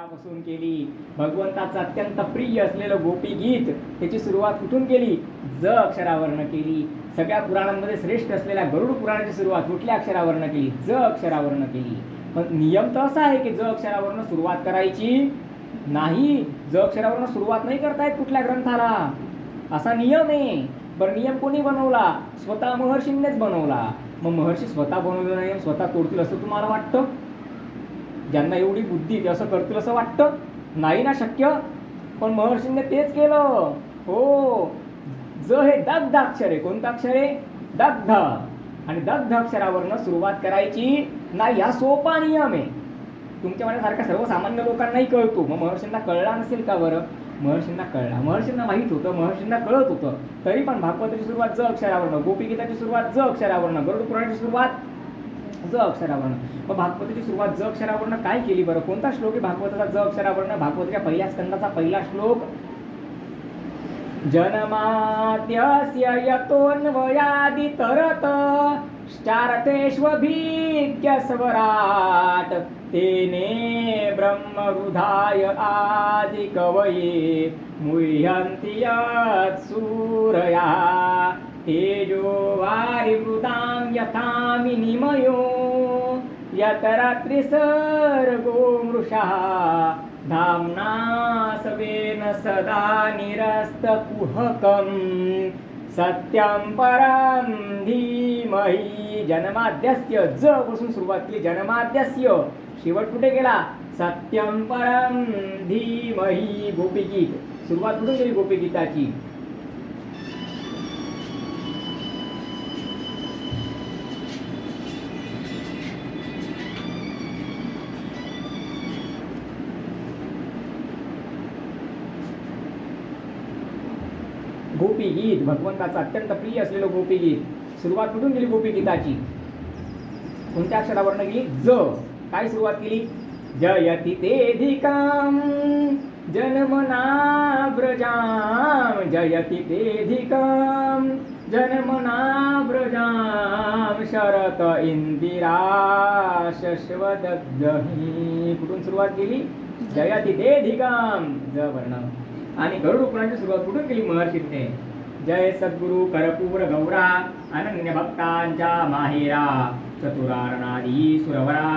अक्षरापासून केली. भगवंताचं अत्यंत प्रिय असलेलं गोपी गीत त्याची सुरुवात कुठून केली? ज अक्षरावरनं केली. सगळ्या पुराणांमध्ये श्रेष्ठ असलेल्या गरुड पुराणाची सुरुवात कुठल्या अक्षरावरनं केली? ज अक्षरावरनं केली. पण नियम तर असा आहे की ज अक्षरावरनं सुरुवात करायची नाही. ज अक्षरावरनं सुरुवात नाही करतायत कुठल्या ग्रंथाला? असा नियम आहे. बरं नियम कोणी बनवला? स्वतः महर्षींनीच बनवला. मग महर्षी स्वतः बनवलेला नियम स्वतः तोडतील असं तुम्हाला वाटतं? ज्यांना एवढी बुद्धी ते असं करतील असं वाटतं? नाही ना शक्य? पण महर्षींनी तेच केलं. हो. ज हे दग्ध अक्षर आहे कोणतं अक्षर? आहे दग्ध. आणि दग्ध अक्षरावरनं सुरुवात करायची नाही हा सोपा नियम आहे. तुमच्या माझ्यासारख्या सर्वसामान्य लोकांनाही कळतो. मग महर्षींना कळला नसेल का बरं? महर्षींना कळला. महर्षींना माहीत होतं महर्षींना कळत होतं. तरी पण भागवताची सुरुवात ज अक्षरावरनं गोपीगीताची सुरुवात ज अक्षरावरनं गरुड पुराणाची सुरुवात ज अक्षरावर्ण. मग भागवताची सुरुवात ज अक्षरावरनं काय केली बरं? कोणता श्लोक आहे भागवताचा ज अक्षरावर्ण? भागवताच्या पहिल्या स्कंदाचा पहिला श्लोक? जन्माद्यस्य यतोऽन्वयादितरत श्चारतेष्वभिज्ञस्वराट् तेने ब्रह्मरुधाय आदिकवये मुह्यन्ति यत्सूरया तेजो वारिवृतां यथामि निमयो। यतरात्रिसर्गो मृषः। धाम्ना सवेन सदा निरस्तकुहकम्। सत्यं परं धीमहि। जनमाद्यस्य ज पासून सुरुवात केली जनमाद्यस्य। शेवट कुठे गेला? सत्यं परं धीमहि गोपीगीत. सुरुवात कुठे केली गोपीगीताची? गीत भगवंताचं अत्यंत प्रिय असलेलं गोपीगीत सुरुवात कुठून गेली गोपीगीताची. कोणत्या अक्षरावरनं गेली? ज. काय सुरुवात केली? जयति तेधिकां जन्मना व्रजां जयति तेधिकां जन्मना व्रजां शरत इंदिरा शश्वदग्धही. कुठून सुरुवात केली? जयति तेधिकां ज वर्ण. आणि गरुड उपणाची सुरुवात? कुठून केली? महर्षीने. जय सद्गुरु करपूर गौरा अनन्य भक्तांच्या माहेरा चतुरारणादी सुरवरा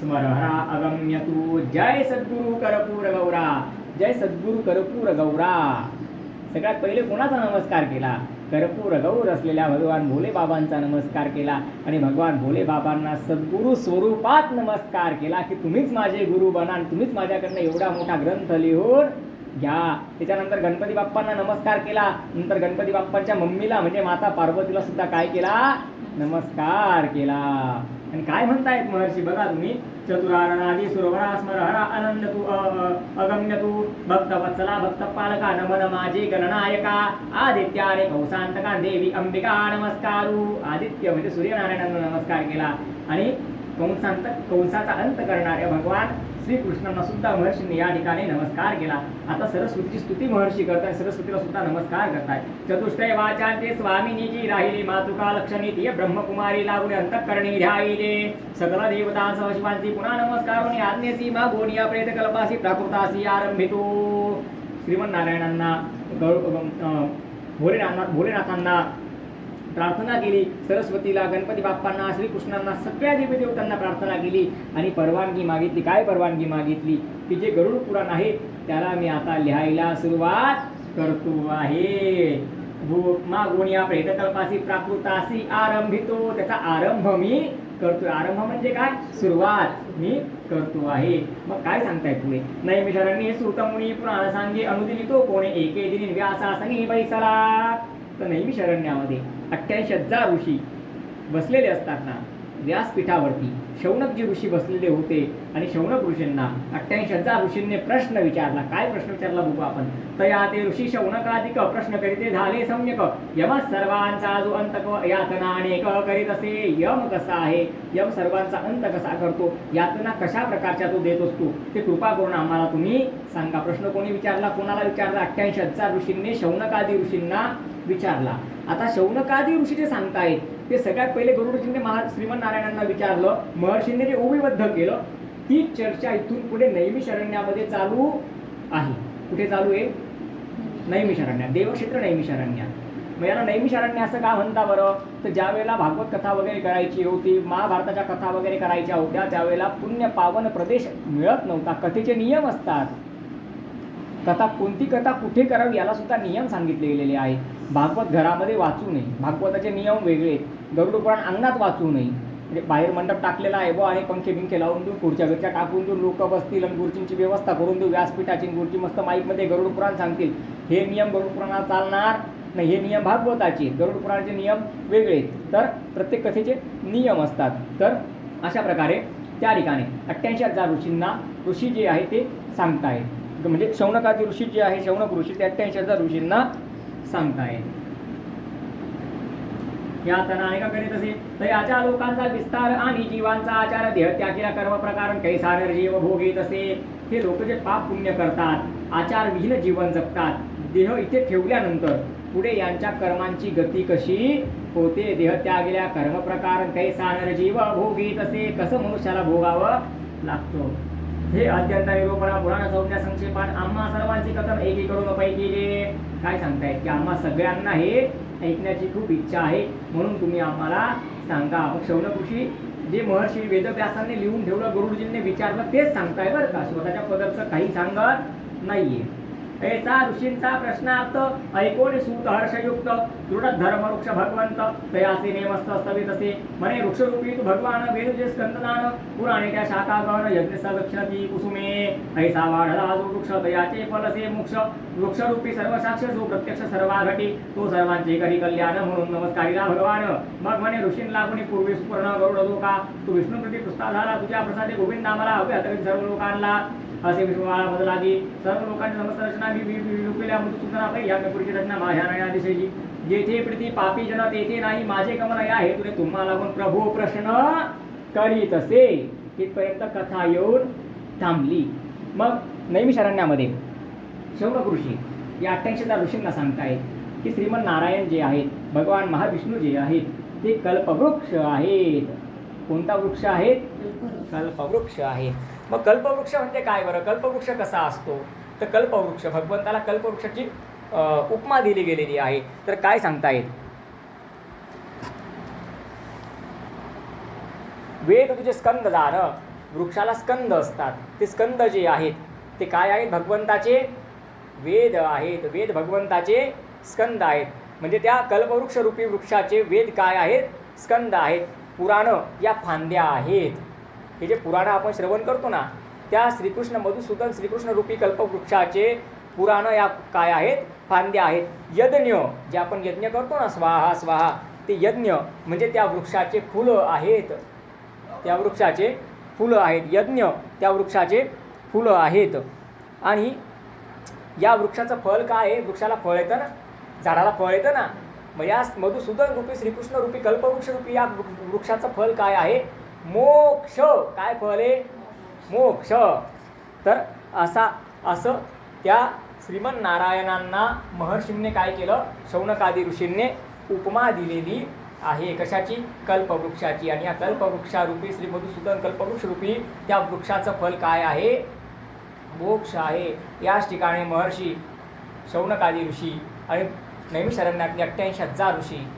स्मरहरा अगम्य तू जय सद्गुरु करपूर गौरा जय सद्गुरु करपूर गौरा। सगळ्यात पहिले कोणाचा नमस्कार केला? कर्पूर गौर असलेल्या भगवान भोले बाबांचा नमस्कार केला आणि भगवान भोले बाबांना सद्गुरु स्वरूपात नमस्कार केला की तुम्हीच माझे गुरु बना आणि तुम्हीच माझ्याकडनं एवढा मोठा ग्रंथ लिहून घ्या. त्याच्यानंतर गणपती बाप्पांना नमस्कार केला. नंतर गणपती बाप्पांच्या मम्मीला म्हणजे माता पार्वतीला सुद्धा काय केला? नमस्कार केला. आणि काय म्हणतायत महर्षी? बघा तुम्ही. चतुरारणादी सुरवरा स्मरहरा आनंद तू अगम्य तू भक्त वत्सला भक्त पालका नमन माझे गणनायका. आदित्याने आणि कौसांतका देवी अंबिका नमस्कारू. आदित्य म्हणजे सूर्यनारायणांना नमस्कार केला. आणि कंसांत कंसाचा अंत करणाऱ्या भगवान श्रीकृष्णांना सुद्धा महर्षींनी या ठिकाणी नमस्कार केला. आता सरस्वतीची स्तुती महर्षी करताय सरस्वतीला सुद्धा नमस्कार करताय चतुष्टय वाचांचे स्वामिनी जी राहिली मातुका लक्षणी ती ब्रह्मकुमारी लागून अंतकरणी ध्यायिले सकल देवता सहशिवांची पुन्हा नमस्कारोनी आज्ञेसी मा या प्रेत कल्पासी प्राकृतासी आरंभितो. श्रीमन्नारायणांना भोलेनाथ भोलेनाथांना प्रार्थना केली. सरस्वतीला गणपती बाप्पांना श्रीकृष्णांना सगळ्या देवी देवतांना प्रार्थना केली आणि परवानगी मागितली. काय परवानगी मागितली? की जे गरुड पुराण आहे त्याला मी आता लिहायला सुरुवात करतो आहे. मा प्रेतकल्पासी प्राकृतासी आरंभितो. त्याचा आरंभ मी करतोय. आरंभ म्हणजे काय? सुरुवात मी करतो आहे. मग काय सांगताय पुढे? नैमिषरणी सुतमुनी पुराण सांगे अनुदिनितो कोणे एके दिनी व्यासासनी बैसला. तर नेहमी शरण्यामध्ये अठ्ठ्याऐंशी हजार ऋषी बसलेले असताना व्यासपीठावरती. शौनकजी ऋषी बसलेले होते आणि शौनक ऋषींना अठ्ठ्याऐंशी हजार ऋषींनी प्रश्न विचारला. काय प्रश्न विचारला बघू आपण? तया ते ऋषी शौनकाधिक प्रश्न करीते झाले सम्यक. यम सर्वांचा जो अंत यातना अनेक करीत असे यम कसा आहे? यम सर्वांचा अंत कसा करतो? यातना कशा प्रकारच्या तो देत असतो? ते कृपा करून आम्हाला तुम्ही सांगा. प्रश्न कोणी विचारला? कोणाला विचारला? अठ्ठ्याऐंशी हजार ऋषींनी शौनकादी ऋषींना विचारला. आता शौनकादी ऋषी जे सांगतायत ते सगळ्यात पहिले गरुडजींनी महा श्रीमन नारायणांना विचारलं महर्षींनी जे ओविबद्ध केलं ती चर्चा इथून पुढे नैमी शरण्यामध्ये चालू आहे. कुठे चालू आहे? नैमिषारण्यात देवक्षेत्र नैमिषारण्यात मग याला नैमिषारण्य असं का म्हणता बरं? तर ज्या वेळेला भागवत कथा वगैरे करायची होती महाभारताच्या कथा वगैरे करायच्या होत्या त्यावेळेला पुण्य पावन प्रदेश मिळत नव्हता. कथेचे नियम असतात. कथा कोणती कथा कुठे करावी याला सुद्धा नियम सांगितले गेलेले आहे भागवत घरामध्ये वाचू नये. भागवताचे नियम वेगळे गरुड पुराण अंगणात वाचू नये. म्हणजे बाहेर मंडप टाकलेला आहे व आणि पंखे बिंखे लावून देऊ खुर्च्या बिर्च्या टाकून देऊ लोक बसतील आणि गुरुजींची व्यवस्था करून देऊ व्यासपीठाची गुरुजी मस्त माईकमध्ये गरुड पुराण सांगतील. हे नियम गरुड पुराणात चालणार नाही हे नियम भागवताचे गरुड पुराणाचे नियम वेगळे आहेत. तर प्रत्येक कथेचे नियम असतात. तर अशा प्रकारे त्या ठिकाणी अठ्ठ्याऐंशी हजार ऋषींना ऋषी जे आहे ते सांगताय म्हणजे शौनकाचे ऋषी जे आहे शौनक ऋषी ते अठ्ठ्याऐंशी हजार ऋषींना सांगताय या तणाने का करीत असे. तर याच्या लोकांचा विस्तार आणि जीवांचा आचार देह त्यागीला कर्म प्रकारण कैसार जीव भोगीत असे हे लोक जे पाप पुण्य करतात आचारविहीन जीवन जगतात देह इथे ठेवल्यानंतर पुढे यांच्या कर्मांची गती कशी होते? देह त्यागल्या कर्म प्रकार कैसानर जीव भोगीत असे कसं मनुष्याला भोगावं लागतो? हे अत्यंत निरूपणा पुराण संज्ञा संक्षेपात आम्हा सर्वांची कथन एकीकडून पैकी जे काय सांगतायत? की आम्हा सगळ्यांना हे ऐकण्याची खूप इच्छा आहे. म्हणून तुम्ही आम्हाला सांगा. मग शौनकृषी जे महर्षी वेदव्यासांनी लिहून ठेवलं गुरुजींनी विचारलं तेच सांगताय बरं का? स्वतःच्या पदाचं काही सांगत नाहीये. ऐसा ऋषींचा प्रश्नार्थ ऐकोन सूत हर्षयुक्त दृढ धर्म वृक्ष भगवंत तयासे नेमस्त स्तवित असे म्हणे वृक्षरूपी तू भगवान वेदुजे स्कंददान पुराणे त्या शाखागण यज्ञ सदक्षती कुसुमे। ऐसा वाढला जो वृक्ष तयाचे फलसे मोक्ष। वृक्षरूपी सर्व साक्ष जो प्रत्यक्ष सर्वाघटी तो सर्वांचे घरी कल्याण म्हणून नमस्कारीला भगवान। मग म्हणे ऋषींला कोणी पूर्वी सुपर्ण गरुड लोका तू विष्णुप्रती पुस्ता झाला तुझ्या प्रसादे गोविंद आम्हाला अभ्यात सर्व लोकांना। असे विश्वमाळा बदलागी सर्व लोकांची समस्त रचना मी विलुकलेल्या पै या मेपुरीची रचना माझ्या नया दिशेची जेथे प्रीती पापी जन तेथे नाही माझे कमल या हेतुने तुम्हाला लागून प्रभू प्रश्न करीत असे. तिथपर्यंत कथा येऊन थांबली. मग नैमिषारण्यामध्ये शौनक ऋषी या अठ्ठ्याऐंशीच्या ऋषींना सांगतायत की श्रीमन नारायण जे आहेत भगवान महाविष्णू जे आहेत ते कल्पवृक्ष आहेत. कोणता वृक्ष आहेत? कल्पवृक्ष. आहे मग कल्पवृक्ष म्हणजे काय बरं? कल्पवृक्ष कसा असतो? तर कल्पवृक्ष भगवंताला कल्पवृक्षाची उपमा दिली गेलेली आहे. तर काय सांगता येईल वेद तुझे स्कंद जाणं वृक्षाला स्कंद असतात. ते स्कंद जे आहेत ते काय आहेत? भगवंताचे वेद आहेत. वेद भगवंताचे स्कंद आहेत. म्हणजे त्या कल्पवृक्ष रूपी वृक्षाचे वेद काय आहेत? स्कंद आहेत. पुराणं या फांद्या आहेत. हे जे पुराणं आपण श्रवण करतो ना त्या श्रीकृष्ण मधुसूदन श्रीकृष्ण रूपी कल्पवृक्षाचे पुराणं या काय आहेत? फांद्या आहेत. यज्ञ जे आपण यज्ञ करतो ना स्वाहा स्वाहा ते यज्ञ म्हणजे त्या वृक्षाचे फुलं आहेत. त्या वृक्षाचे फुलं आहेत. यज्ञ त्या वृक्षाचे फुलं आहेत. आणि या वृक्षाचं फळ काय आहे? वृक्षाला फळ येतं ना? झाडाला फळ येतं ना? मग या मधुसूदन रूपी श्रीकृष्ण रूपी कल्पवृक्ष रूपी या वृ- वृक्षाचं फळ काय आहे? मोक्ष. काय फळ आहे? मोक्ष. तर असा असं त्या श्रीमन नारायणांना महर्षींनी काय केलं? शौनकादी ऋषींनी उपमा दिलेली आहे. कशाची? कल्पवृक्षाची. आणि या कल्पवृक्षारूपी श्री मधुसूदन कल्पवृक्षरूपी त्या वृक्षाचं फल काय आहे? मोक्ष आहे. याच ठिकाणी महर्षी शौनकादी ऋषी आणि नैमिषारण्यातले अठ्ठ्याऐंशी हजार ऋषी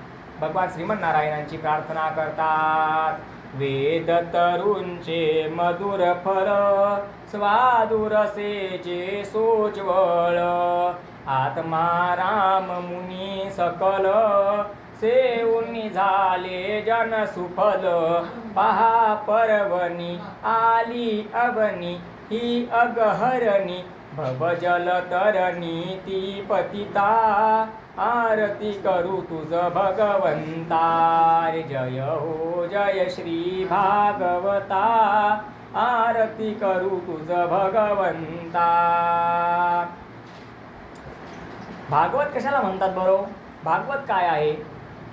भगवान श्रीमन्नारायणांची प्रार्थना करतात. वेद तरुंचे मधुर फर स्वादुरसेचे सोज्वळ. आत्मा राम मुनी सकल सेऊनी झाले जन सुफल. पहा पर्वणी आली अवनी ही अगहरणी भवजल तरणी ती पतिता. आरती करू तुझ भगवंता रे जय हो जय श्री भागवता. आरती करू तुझ भगवंता. भागवत कशाला म्हणतात बरो हो? भागवत काय आहे?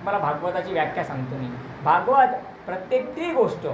मला भागवताची व्याख्या सांगतो मी. भागवत प्रत्येक ती गोष्ट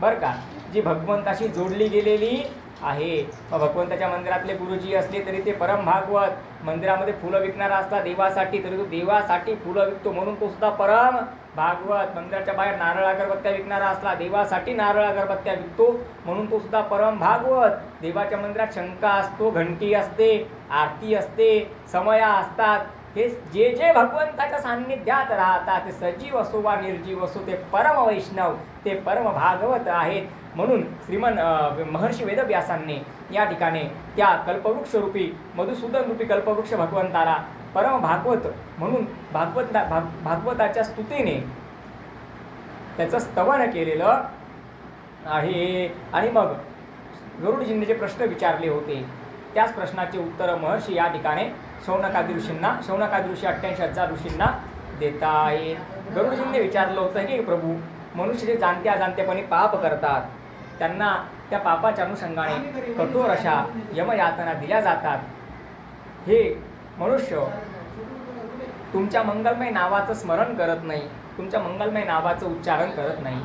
बरं का जी भगवंताशी जोडली गेलेली आहे. मग भगवंताच्या मंदिरातले गुरुजी असले तरी ते परम भागवत. मंदिरामध्ये फुलं विकणारा असला देवासाठी तरी तो देवासाठी फुलं विकतो म्हणून तो सुद्धा परम भागवत. मंदिराच्या बाहेर नारळ अगरबत्त्या विकणारा असला देवासाठी नारळ अगरबत्त्या विकतो म्हणून तो सुद्धा परम भागवत. देवाच्या मंदिरात शंका असतो घंटी असते आरती असते समया असतात. हे जे जे भगवंताच्या सान्निध्यात राहतात ते सजीव असो वा निर्जीव असो ते परम वैष्णव ते परम भागवत आहेत. म्हणून श्रीमन महर्षी वेदव्यासांनी या ठिकाणी त्या कल्पवृक्षरूपी मधुसूदन रूपी कल्पवृक्ष भगवंताला परम भागवत म्हणून भागवत भाग भागवताच्या स्तुतीने त्याचं स्तवन केलेलं आहे. आणि मग गरुडजींनी जे प्रश्न विचारले होते. त्याच प्रश्नाचे उत्तर महर्षी या ठिकाणी शौनकादी ऋषींना शौनकादी ऋषी अठ्ठ्याऐंशी हजार ऋषींना देता येईल. गरुडजींनी विचारलं होतं की प्रभू मनुष्य जे जाणत्या अजाणतेपणे पाप करतात त्यांना त्या पापाच्या अनुषंगाने कठोर अशा यमयातना दिल्या जातात. हे मनुष्य तुमच्या मंगलमय नावाचं स्मरण करत नाही तुमच्या मंगलमय नावाचं उच्चारण करत नाही.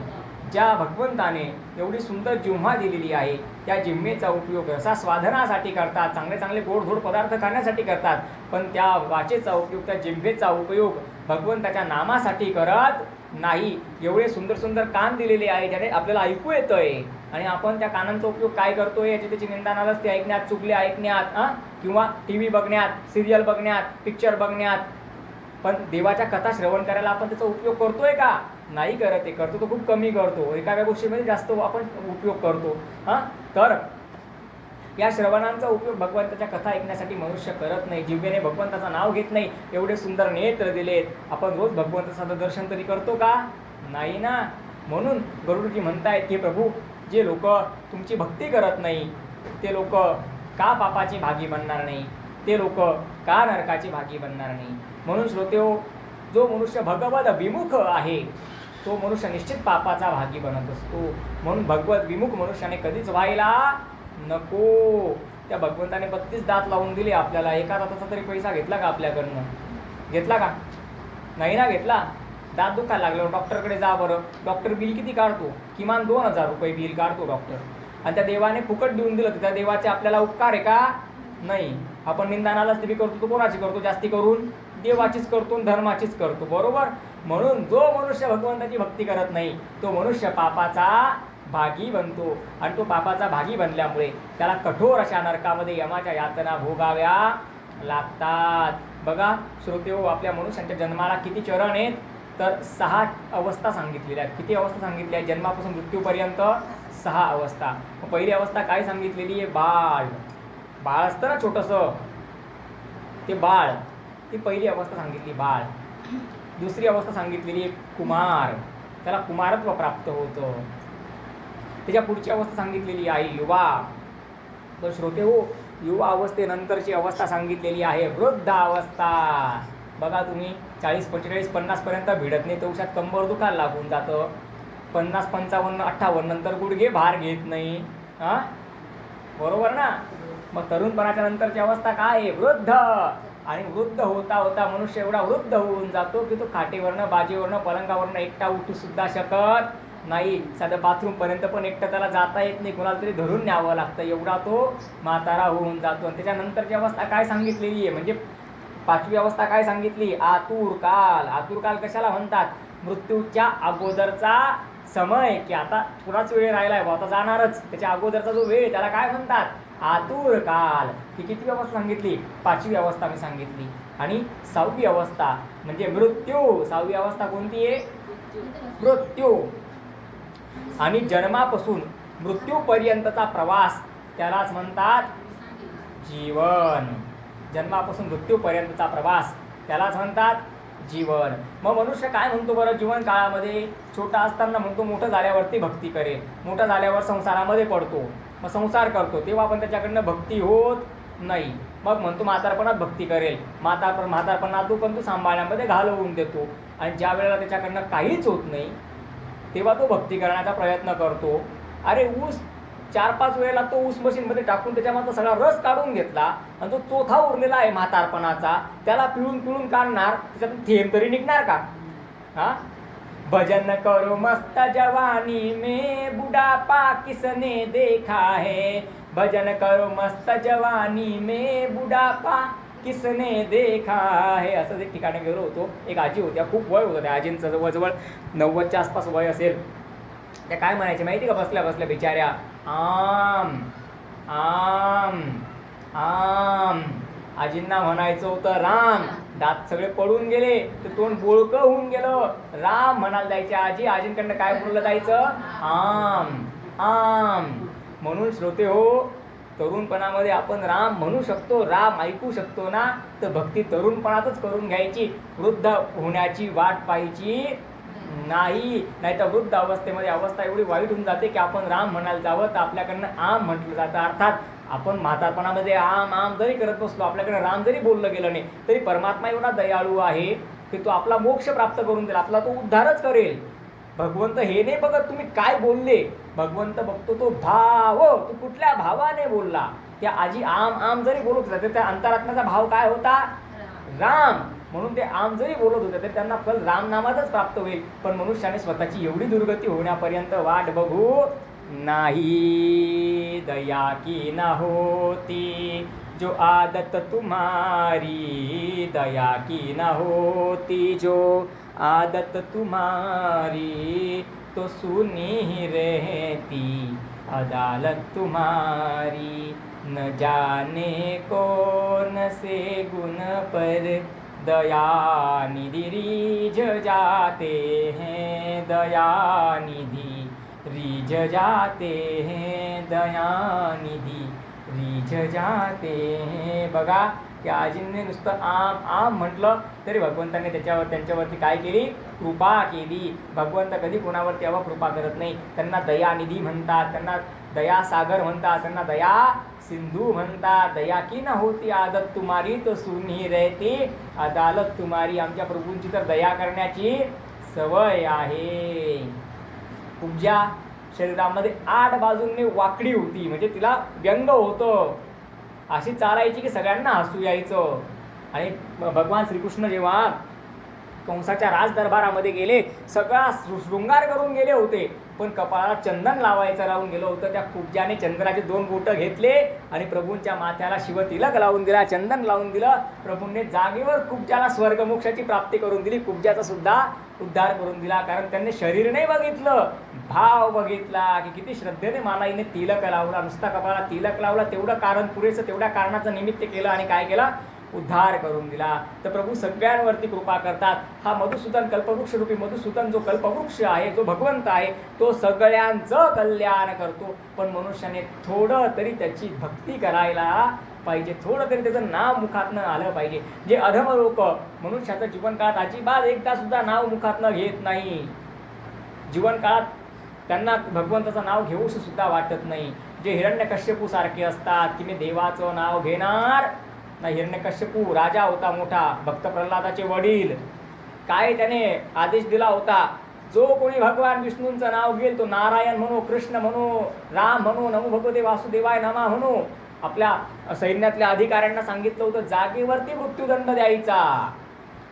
ज्या भगवंताने एवढी सुंदर जिव्हा दिलेली आहे त्या जिम्मेचा उपयोग रसास्वादनासाठी करतात चांगले चांगले गोडधोड पदार्थ खाण्यासाठी करतात पण त्या वाचेचा उपयोग त्या जिम्मेचा उपयोग भगवंताच्या नामासाठी करत नाही. एवढे सुंदर सुंदर कान दिलेले आहे ज्याने आपल्याला ऐकू येतंय. आणि आपण त्या कानांचा उपयोग काय करतोय याची त्याची निंदानालाच ते ऐकण्यात चुकले ऐकण्यात हां किंवा टी व्ही बघण्यात सिरियल बघण्यात पिक्चर बघण्यात. पण देवाच्या कथा श्रवण करायला आपण त्याचा उपयोग करतोय का? नाही करत आहे करतो तो खूप कमी करतो. एखाद्या गोष्टीमध्ये जास्त आपण उपयोग करतो. हां तर या श्रवणांचा उपयोग भगवंताच्या कथा ऐकण्यासाठी मनुष्य करत नाही. जिव्हेने भगवंताचं नाव घेत नाही एवढे सुंदर नेत्र दिलेत. आपण रोज भगवंताचं दर्शन तरी करतो का? नाही ना. म्हणून गरुडजी म्हणतायत की प्रभू जे लोक तुमची भक्ती करत नाही ते लोक का पापाची भागी बनणार नाही? ते लोक का नरकाची भागी बनणार नाही? म्हणून श्रोतेहो जो मनुष्य भगवद विमुख आहे तो मनुष्य निश्चित पापाचा भागी बनत असतो. म्हणून भगवत विमुख मनुष्याने कधीच व्हायला नको. त्या भगवंताने बत्तीस दात लावून दिले आपल्याला. एका दाताचा तरी पैसा घेतला का आपल्याकडनं? घेतला का? नाही ना घेतला. दात दुखायला लागल्यावर डॉक्टरकडे जा बरं. डॉक्टर बिल किती काढतो? किमान दोन हजार रुपये बिल काढतो डॉक्टर. आणि त्या देवाने फुकट देऊन दिलं तर त्या देवाचे आपल्याला उपकार आहे का? नाही. आपण निंदानालाच स्त्री करतो तो कोणाची करतो? जास्ती करून. देवाचीच करतो धर्माचीच करतो बरोबर? म्हणून जो मनुष्य भगवंताची भक्ती करत नाही तो मनुष्य पापाचा भागी बनतो. आणि तो पापाचा भागी बनल्यामुळे त्याला कठोर अशा नरकामध्ये यमाच्या यातना भोगाव्या लागतात. बघा श्रोतेहो आपल्या मनुष्यांच्या जन्माला किती चरण आहेत? तर सहा अवस्था सांगितलेल्या आहेत. किती अवस्था सांगितल्या आहेत? जन्मापासून मृत्यूपर्यंत सहा अवस्था. मग पहिली अवस्था काय सांगितलेली आहे? बाळ. बाळ असतं ना छोटंसं. ते बाळ. ती पहिली अवस्था सांगितली बाळ. दुसरी अवस्था सांगितलेली आहे कुमार. त्याला कुमारत्व प्राप्त होतं. त्याच्या पुढची अवस्था सांगितलेली आहे युवा. तर श्रोते हो युवा अवस्थेनंतरची अवस्था सांगितलेली आहे वृद्ध अवस्था बघा तुम्ही चाळीस पंचेचाळीस पन्नासपर्यंत भिडत नाही तेवशात कंबर दुखायला लागून जातं. पन्नास पंचावन्न अठ्ठावन्न नंतर गुडघे भार घेत नाही. हां? बरोबर ना? मग तरुणपणाच्या नंतरची अवस्था काय आहे? वृद्ध. आणि वृद्ध होता होता मनुष्य एवढा वृद्ध होऊन जातो की तो खाटेवरनं बाजीवरनं पलंगावरनं एकटा उठू सुद्धा शकत नाही. साधं बाथरूमपर्यंत पण एकटं त्याला जाता येत नाही. कोणाला तरी धरून न्यावं लागतं. एवढा तो म्हातारा होऊन जातो. आणि त्याच्यानंतरची अवस्था काय सांगितलेली आहे? म्हणजे पाचवी अवस्था काय सांगितली? आतुर काल. आतुर काल कशाला म्हणतात? मृत्यूच्या अगोदरचा समय. की आता थोडाच वेळ राहिला आहे आता जाणारच. त्याच्या अगोदरचा जो वेळ त्याला काय म्हणतात? आतुर काल. ही किती अवस्था सांगितली? पाचवी अवस्था मी सांगितली. आणि सहावी अवस्था म्हणजे मृत्यू. सहावी अवस्था कोणती आहे? मृत्यू. आणि जन्मापासून मृत्यूपर्यंतचा प्रवास त्यालाच म्हणतात जीवन. जन्मापासून मृत्यूपर्यंतचा प्रवास त्यालाच म्हणतात जीवन. मग मनुष्य काय म्हणतो बरं जीवन काळामध्ये? छोटा असताना म्हणतो मोठं झाल्यावरती भक्ती करेल. मोठं झाल्यावर संसारामध्ये पडतो. मग संसार करतो. तेव्हा आपण त्याच्याकडनं भक्ती होत नाही. मग म्हणतो म्हातारपणात भक्ती करेल. म्हातारपण म्हातारपणात तो पण तो सांभाळण्यामध्ये घालवून देतो. आणि ज्या वेळेला त्याच्याकडनं काहीच होत नाही तेव्हा तो भक्ती करण्याचा प्रयत्न करतो. अरे ऊस चार पाच वेळेला तो ऊस मशीनमध्ये टाकून त्याच्यामधला सगळा रस काढून घेतला आणि तो चोथा उरलेला आहे म्हातारपणाचा. त्याला पिळून पिळून काढणार त्याच्यातून थेंब तरी निघणार का? हां? भजन करो मस्त जवानी में बुढ़ापा किसने देखा है। भजन करो मस्त जवानी में बुढापा किसने देखा आहे असं एक ठिकाणी गेलो होतो एक आजी होत्या खूप वय होतं त्या आजींचं जवळजवळ नव्वदच्या आसपास वय असेल. त्या काय म्हणायचे माहिती का बसल्या बसल्या बिचाऱ्या? आम आम आम. आजींना म्हणायचं होतं राम. दात सगळे पडून गेले तर तोंड बोळक होऊन गेलं. राम म्हणाल जायचे आजी आजींकडनं काय बोललं जायचं? आम आम. म्हणून श्रोते हो तरुणपणामध्ये आपण राम म्हणू शकतो राम ऐकू शकतो ना तर भक्ती तरुणपणातच करून घ्यायची वृद्ध होण्याची वाट पाहायची. नाही नाही तर वृद्ध अवस्थेमध्ये अवस्था एवढी वाईट होऊन जाते की आपण राम म्हणायला जावं तर आपल्याकडनं आम म्हटलं जातं. अर्थात आपण म्हातारपणामध्ये आम आम जरी करत बसलो आपल्याकडे राम जरी बोललं गेलं नाही तरी परमात्मा एवढा दयाळू आहे की तो आपला मोक्ष प्राप्त करून देईल आपला तो उद्धारच करेल. भगवंत हे नाही बघत तुम्ही काय बोलले. भगवंत बघतो तो भाव तो कुठल्या भावाने बोलला? त्या आजी आम आम जरी बोलत तर त्या अंतरात्म्याचा भाव काय होता? राम. म्हणून ते आम जरी बोलत होते तर त्यांना फल रामनामातच प्राप्त होईल. पण मनुष्याने स्वतःची एवढी दुर्गती होण्यापर्यंत वाट बघू नाही. दया की ना होती जो आदत तुम्हारी दया की न होती जो आदत तुम्हारी तो सुनी रहती अदालत तुम्हारी न जाने कौन से गुण पर दया निधि रीझ जाते हैं दया निधि रीझ जाते हैं दया निधि रीझ जाते हैं. बघा की आजींनी नुसतं आम आम म्हटलं तरी भगवंताने त्याच्यावर त्यांच्यावरती काय केली? कृपा केली. भगवंत कधी कोणावरती अवा कृपा करत नाही? त्यांना दयानिधी म्हणतात त्यांना दया सागर म्हणतात त्यांना दया सिंधू म्हणतात दया की न होती आदत तुम्हारी तो सुनी रहती. अदालत तुम्हारी आमच्या प्रभूंची तर दया करण्याची सवय आहे. तुमच्या शरीरामध्ये आठ बाजूंनी वाकडी होती म्हणजे तिला व्यंग होतं. अशी चालायची की सगळ्यांना हसू यायचं. आणि भगवान श्रीकृष्ण जेव्हा कंसाच्या राजदरबारामध्ये गेले सगळा शृंगार करून गेले होते. पण कपाळाला चंदन लावायचं लावून गेलो होतं. त्या कुब्जाने चंद्राचे दोन बोटं घेतले आणि प्रभूंच्या माथ्याला शिवतिलक लावून दिला चंदन लावून दिलं. प्रभूंनी जागेवर कुब्जाला स्वर्गमोक्षाची प्राप्ती करून दिली. कुब्जाचा सुद्धा उद्धार करून दिला. कारण त्यांनी शरीर नाही बघितलं भाव बघितला की किती श्रद्धेने मालाईने तिलक लावला. नुसता कपाळाला तिलक लावला तेवढं कारण पुरेसं तेवढ्या कारणाचं निमित्त केलं आणि काय केलं? उद्धार करून दिला. तर प्रभू सगळ्यांवरती कृपा करतात. हा मधुसूदन कल्पवृक्ष रूपी मधुसूदन जो कल्पवृक्ष आहे जो भगवंत आहे तो सगळ्यांचं कल्याण करतो. पण मनुष्याने थोडं तरी त्याची भक्ती करायला पाहिजे. थोडं तरी त्याचं नाव मुखातनं आलं पाहिजे. जे अधम लोक मनुष्याचं जीवन काळात अजिबात एकदा सुद्धा नाव मुखातनं घेत नाही. जीवन काळात त्यांना भगवंताचं नाव घेऊस सुद्धा वाटत नाही. जे हिरण्यकश्यपू सारखे असतात की मी देवाचं नाव घेणार ना हिरण्यकश्यपू राजा होता मोठा भक्त प्रल्हादाचे वडील. काय त्याने आदेश दिला होता? जो कोणी भगवान विष्णूंचं नाव घेईल तो नारायण म्हणू कृष्ण म्हणू राम म्हणू नमो भगवते वासुदेवाय नमा म्हणू. आपल्या सैन्यातल्या अधिकाऱ्यांना सांगितलं होतं जागेवरती मृत्यूदंड द्यायचा.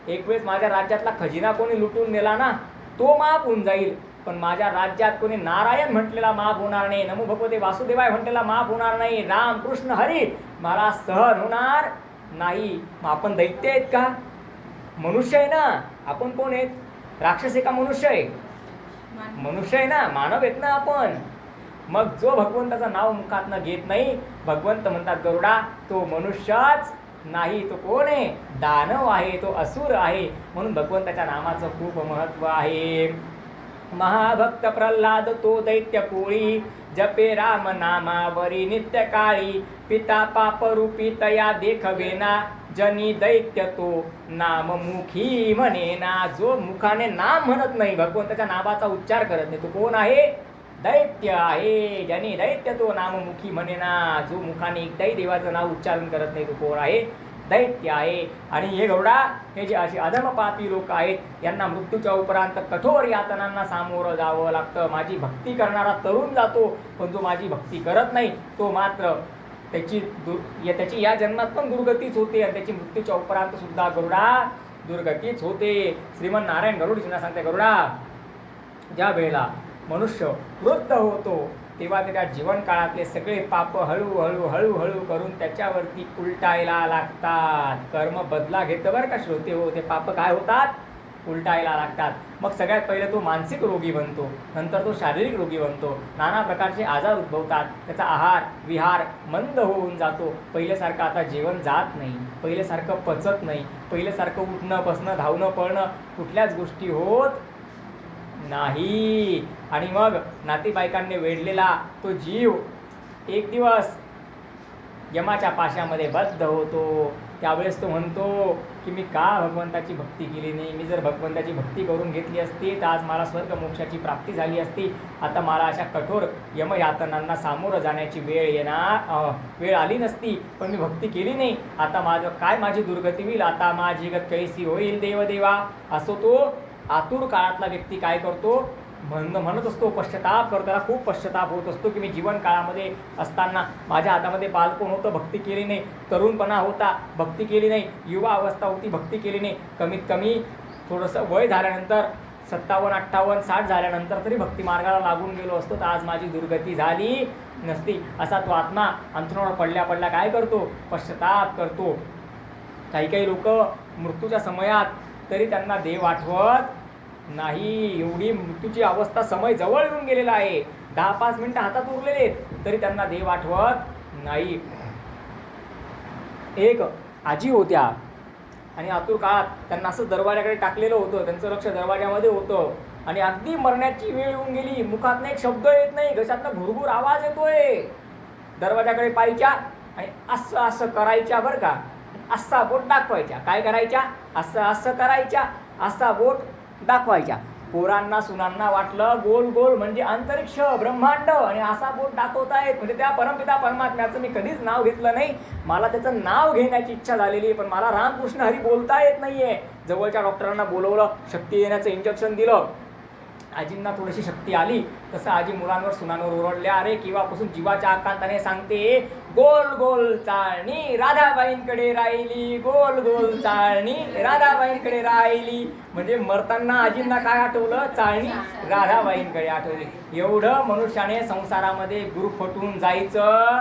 एक वेळेस माझ्या राज्यातला खजिना कोणी लुटून नेला ना तो माफ होऊन जाईल. पण माझ्या राज्यात कोणी नारायण म्हटलेला माफ होणार नाही नमो भगवते वासुदेवाय म्हटलेला माफ होणार नाही राम कृष्ण हरी मला सहन होणार नाही. मग आपण दैत्य आहेत का? मनुष्य आहे ना? आपण कोण आहेत? राक्षस आहे का मनुष्य आहे? मनुष्य आहे ना? मानव आहेत ना आपण. मग जो भगवंताचं नाव मुखातनं घेत नाही भगवंत म्हणतात गरुडा तो मनुष्यच नाही तो कोण आहे? दानव आहे तो असुर आहे. म्हणून भगवंताच्या नामाचं खूप महत्त्व आहे. महाभक्त प्रल्हाद तो दैत्य कोळी जपे राम नामावरी नित्य काळी पिता पापरूपी तया देखवेना जनी दैत्य तो नाममुखी म्हणेना जो मुखाने नाम म्हणत नाही भगवंताच्या नामाचा उच्चार करत नाही तो कोण आहे? दैत्य आहे ज्याने दैत्य तो नाममुखी म्हणेना जो मुखाने एकदाही देवाचं नाव उच्चारण करत नाही तो कोण आहे? दैत्य आहे. आणि हे गौडा हे जे असे अधमपापी लोक आहेत यांना मृत्यूच्या उपरांत कठोर यातनांना सामोरं जावं लागतं. माझी भक्ती करणारा तरुण जातो पण जो माझी भक्ती करत नाही तो मात्र त्याची दुर् त्याची या जन्मात पण दुर्गतीच होते आणि त्याची मृत्यूच्या उपरांत सुद्धा गरुडा दुर्गतीच होते. श्रीमन नारायण गरुड सांगते गरुडा ज्या वेळेला मनुष्य वृद्ध होतो तेव्हा त्याच्या जीवनकाळातले सगळे पाप हळूहळू हळूहळू करून त्याच्यावरती उलटायला लागतात. कर्म बदला घेतं बरं का श्रोते हो ते पाप काय होतात? उलटायला लागतात. मग सगळ्यात पहिले तो मानसिक रोगी बनतो नंतर तो शारीरिक रोगी बनतो. नाना प्रकारचे आजार उद्भवतात त्याचा आहार विहार मंद होऊन जातो. पहिल्यासारखं आता जेवण जात नाही पहिल्यासारखं पचत नाही पहिल्यासारखं उठणं बसणं धावणं पळणं कुठल्याच गोष्टी होत नाही. आणि मग नातेवाईकांनी वेढलेला तो जीव एक दिवस यमाच्या पाशामध्ये बद्ध होतो. त्यावेळेस तो म्हणतो की मी का भगवंताची भक्ती केली नाही? मी जर भगवंताची भक्ती करून घेतली असती तर आज मला स्वर्ग मोक्षाची प्राप्ती झाली असती. आता मला अशा कठोर यमयातनांना सामोरं जाण्याची वेळ येणार वेळ आली नसती. पण मी भक्ती केली नाही. आता माझं काय माझी दुर्गती होईल? आता माझी गत कैसी होईल देवदेवा. असो तो आतुर काळातला व्यक्ती काय करतो? म्हण म्हणत असतो पश्चाताप करतो. त्याला खूप पश्चाताप होत असतो की मी जीवन काळामध्ये असताना माझ्या हातामध्ये बालपण होतं भक्ती केली नाही. तरुणपणा होता भक्ती केली नाही. युवा अवस्था होती भक्ती केली नाही. कमीत कमी थोडंसं वय झाल्यानंतर सत्तावन्न अठ्ठावन्न साठ झाल्यानंतर तरी भक्ती मार्गाला लागून गेलो असतो. तर आज माझी दुर्गती झाली नसती. असा तो आत्मा अंथरुणावर पडल्या पडल्या काय करतो? पश्चाताप करतो. काही काही लोक मृत्यूच्या समयात तरी त्यांना देव आठवत नाही. एवढी मृत्यूची अवस्था समय जवळ येऊन गेलेला आहे. दहा पाच मिनिटं हातात उरलेले आहेत तरी त्यांना देव आठवत नाही. एक आजी होत्या. आणि आतुर काळात त्यांना असं दरवाजाकडे टाकलेलं होतं. त्यांचं लक्ष दरवाजामध्ये होतं. आणि अगदी मरण्याची वेळ येऊन गेली. मुखातनं एक शब्द येत नाही. घशातनं भुरभुर आवाज येतोय. दरवाजाकडे पाहायच्या आणि असं असं करायच्या बरं का. असा बोट दाखवायच्या. काय करायच्या? असं असं करायच्या असा बोट दाखवायच्या. पोरांना सुनांना वाटलं गोल गोल म्हणजे अंतरिक्ष ब्रह्मांड आणि असा बोट दाखवतायत. म्हणजे त्या परमपिता परमात्म्याचं मी कधीच नाव घेतलं नाही. मला त्याचं नाव घेण्याची इच्छा झालेली आहे पण मला रामकृष्ण हरी बोलता येत नाही आहे जवळच्या डॉक्टरांना बोलवलं शक्ती येण्याचं इंजेक्शन दिलं. आजींना थोडीशी शक्ती आली. तसं आजी मुलांवर सुनांवर ओरडल्या अरे किंवापासून जीवाच्या आकांताने सांगते गोल गोल चाळणी राधाबाईंकडे राहिली गोल गोल चाळणी राधाबाईंकडे राहिली. म्हणजे मरताना आजींना काय आठवलं? चाळणी राधाबाईंकडे आठवली. एवढं मनुष्याने संसारामध्ये गुरुफटून जायचं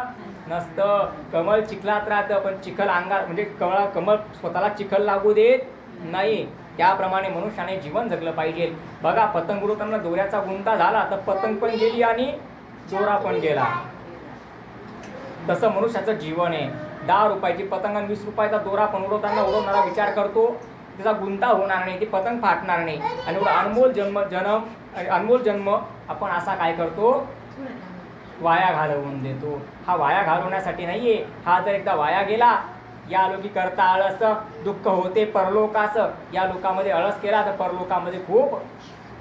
नसतं. कमल चिखलात राहतं पण चिखल अंगात म्हणजे कमळ कमल स्वतःला चिखल लागू देत नाही. त्याप्रमाणे मनुष्याने जीवन जगलं पाहिजे. बघा पतंग उडवताना दोऱ्याचा गुंता झाला तर पतंग पण गेली आणि दोरा पण गेला. तसं मनुष्याचं जीवन आहे. दहा रुपयाची पतंग आणि वीस रुपयाचा दोरा पण उडवताना उडवणारा विचार करतो तिचा गुंता होणार नाही ती पतंग फाटणार नाही. आणि एवढा अनमोल जन्म जन्म अनमोल जन्म आपण असा काय करतो? वाया घालवून देतो. हा वाया घालवण्यासाठी नाहीये. हा जर एकदा वाया गेला या लोकी करता आळस दुःख होते परलोकास. या लोकामध्ये आळस केला तर परलोकामध्ये खूप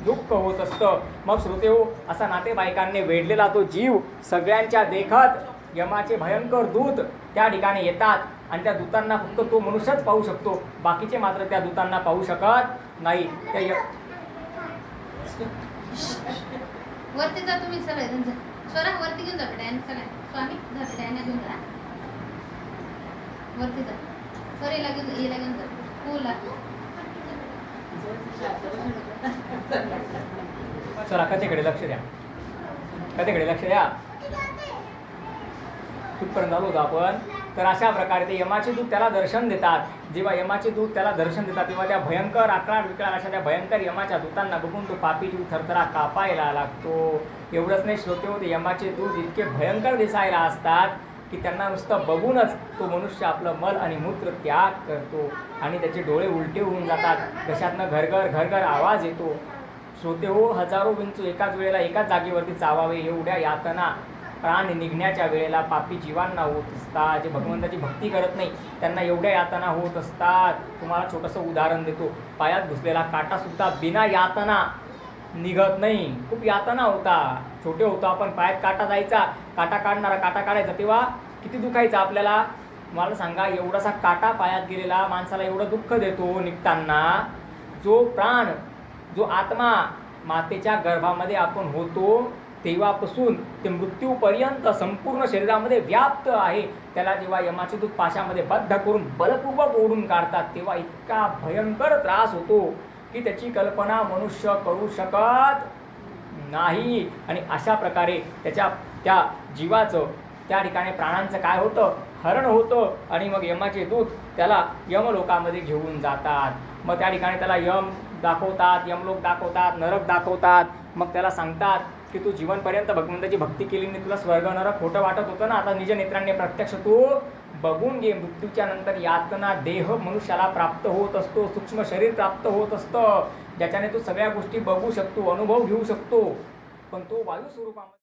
दुःख होत असतं. मग श्रोते हो असा नातेवाईकांनी वेढलेला तो जीव सगळ्यांच्या देखत यमाचे भयंकर दूत त्या ठिकाणी येतात आणि त्या दूतांना फक्त तो मनुष्यच पाहू शकतो. बाकीचे मात्र त्या दूतांना पाहू शकत नाही. त्या य- वरती जा तुम्ही सगळे स्वरा वरती घेऊन जा सगळ्या स्वामी जा. वरती जा. वरती जा घेऊन हिला घेऊन फुला चला कथेकडे लक्ष द्या. कथेकडे लक्ष द्या. कुठपर्यंत आलो होतो आपण. तर अशा प्रकारे ते यमाचे दूत त्याला दर्शन देतात. जेव्हा यमाचे दूत त्याला दर्शन देतात तेव्हा त्या भयंकर आकार विकळा अशा त्या भयंकर यमाच्या दूतांना बघून तो पापी जीव थरथरा कापायला लागतो. एवढंच नाही श्रोते होते यमाचे दूत इतके भयंकर दिसायला असतात. की त्यांना नुसतं बघूनच तो मनुष्य आपलं मल आणि मूत्र त्याग करतो आणि त्याचे डोळे उलटे होऊन जातात. घशातनं घरघर घरघर आवाज येतो. श्रोते हो हजारो विंचू एकाच वेळेला एकाच जागेवरती चावावे. एवढ्या यातना प्राण निघण्याच्या वेळेला पापी जीवांना होत असतात. जे भगवंताची भक्ती करत नाही त्यांना एवढ्या यातना होत असतात. तुम्हाला छोटंसं उदाहरण देतो. पायात घुसलेला काटासुद्धा बिना यातना निघत नाही. खूप यातना होता. छोटे होतो आपण पायात काटा जायचा. काटा काढणारा काटा काढायचा. तेव्हा किती दुखायचं आपल्याला? मला सांगा एवढासा काटा पायात गेलेला माणसाला एवढं दुःख देतो निघताना. जो प्राण जो आत्मा मातेच्या गर्भामध्ये आपण होतो तेव्हापासून ते मृत्यूपर्यंत संपूर्ण शरीरामध्ये व्याप्त आहे. त्याला जेव्हा यमाचे दूध पाशामध्ये बद्ध करून बलपूर्वक ओढून काढतात तेव्हा इतका भयंकर त्रास होतो. की त्याची कल्पना मनुष्य करू शकत नाही. आणि अशा प्रकारे त्याच्या त्या जीवाचं त्या ठिकाणी प्राणांचं काय होतं? हरण होतं. आणि मग यमाचे दूत त्याला यमलोकामध्ये घेऊन जातात. मग त्या ठिकाणी त्याला यम दाखवतात यमलोक दाखवतात नरक दाखवतात. मग त्याला सांगतात की तू जीवनपर्यंत भगवंताची भक्ती केली नाही तुला स्वर्ग नरक खोटं वाटत होतं ना? आता निज नेत्रांनी प्रत्यक्ष तू बघून घे मृत्यूच्या नंतर यातना देह मनुष्याला प्राप्त होत असतो सूक्ष्म शरीर प्राप्त होत असतं. ज्याच्याने तू सगळ्या गोष्टी बघू शकतो अनुभव घेऊ शकतो. पण तो वायू स्वरूपामध्ये